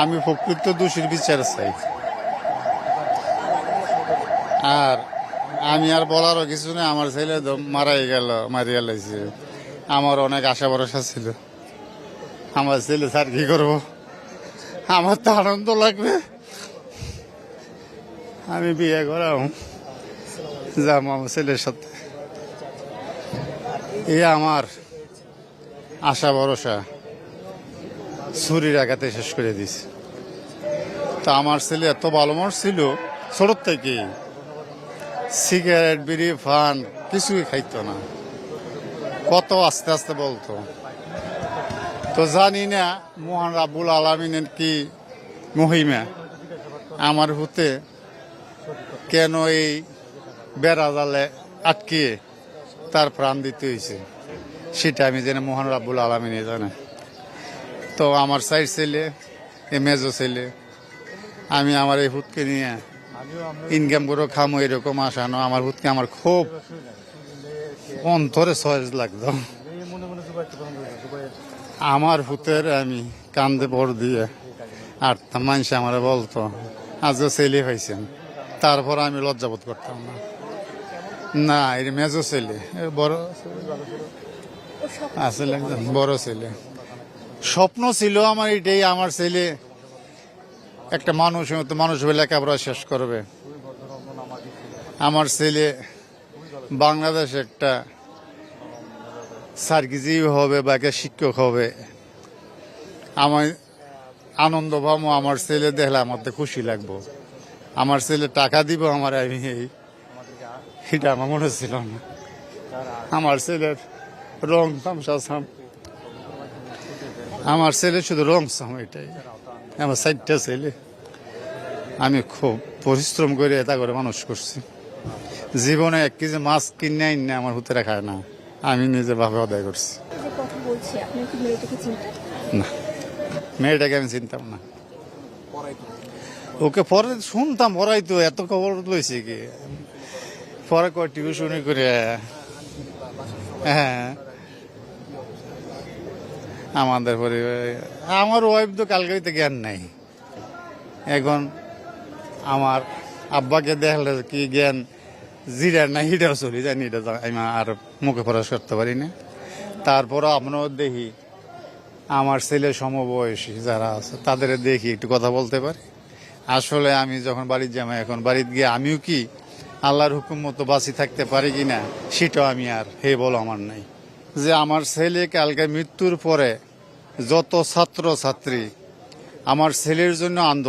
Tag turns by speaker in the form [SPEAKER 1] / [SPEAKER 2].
[SPEAKER 1] আমি প্রকৃত দোষীর বিচার চাই। আর আমি আর বলারও কিছু নেই, আমার ছেলে মারাই গেল, মারিয়া লাইছে। আমার অনেক আশা ভরসা ছিল। আমার ছেলে স্যার কি করব? আমার তো আনন্দ লাগবে। আমি বিয়ে করাও যাম আমার ছেলের সাথে। এ আমার আশা ভরসা। ছুরির আঘাতে শেষ করে দিছে তা আমার ছেলে এত ভালো মানুষ ছিল, ছোট থেকে সিগারেট, বিড়ি, ফান কিছুই খাইতো না। কত আস্তে আস্তে বলতো। তো জানি না, মোহন রাবুল আলমিনের কি মহিমা, আমার হতে কেন এই বেড়া জালে আটকিয়ে তার প্রাণ দিতে হয়েছে, সেটা আমি জানি মোহন রাব্বুল আলমিনে জানে। তো আমার সাইড ছেলে এ মেজো ছেলে। আমি আমার এই হুতকে নিয়ে ইনকাম করে খামো এরকম আসানো আমার হুতকে আমার খুব অন্তরে সহজ লাগতো। আমার হুতের আমি কান্দে ভর দিয়ে আর তা মানুষ আমার বলতো আজও ছেলে হয়েছেন তারপর আমি লজ্জাবোধ করতাম না। না এর মেজো ছেলে বড় আসলে বড় ছেলে। স্বপ্ন ছিল আমার এটাই, আমার ছেলে একটা মানুষ মানুষ হয়ে লেখাপড়া শেষ করবে। আমার ছেলে বাংলাদেশে একটা সার্গিজীবী হবে বা একটা শিক্ষক হবে। আমার আনন্দ পাবো, আমার ছেলে দেখলে আমার তো খুশি লাগবো। আমার ছেলে টাকা দিব আমার আমি এই, এটা আমার মনে ছিল না। আমার ছেলের রং তামসা আমার ছেলে শুধু রং সাম এটাই। আমার চারটা ছেলে। আমি খুব পরিশ্রম করে এটা করে মানুষ করছি। জীবনে এক কেজি মাছ কিনে না আমার হুতেরা খায় না। আমি নিজে ভাবে আদায় করছি। না। মেয়েটাকে আমি চিনতাম না। ওকে পরে শুনতাম পড়াই তো এত খবর লইছে কি? পরে কয় টিউশনি করে। হ্যাঁ। আমাদের পরিবারে, আমার ওয়াইফ তো কালকারিতে জ্ঞান নাই। এখন আমার আব্বাকে দেখলে কি জ্ঞান, জিরা না হিটাও চলি জানি এটা আমি আর মুখে প্রকাশ করতে পারি না। তারপরও আপনারও দেখি, আমার ছেলে সমবয়সী যারা আছে, তাদের দেখি একটু কথা বলতে পারি। আসলে আমি যখন বাড়ির জামাই, এখন বাড়িতে গিয়ে আমিও কি আল্লাহর হুকুম মতো বাঁচি থাকতে পারি কি না সেটাও আমি আর হে বলো আমার নাই। যে আমার ছেলে কালকে মৃত্যুর পরে যত ছাত্র ছাত্রী আমার ছেলের জন্য আন্দোলন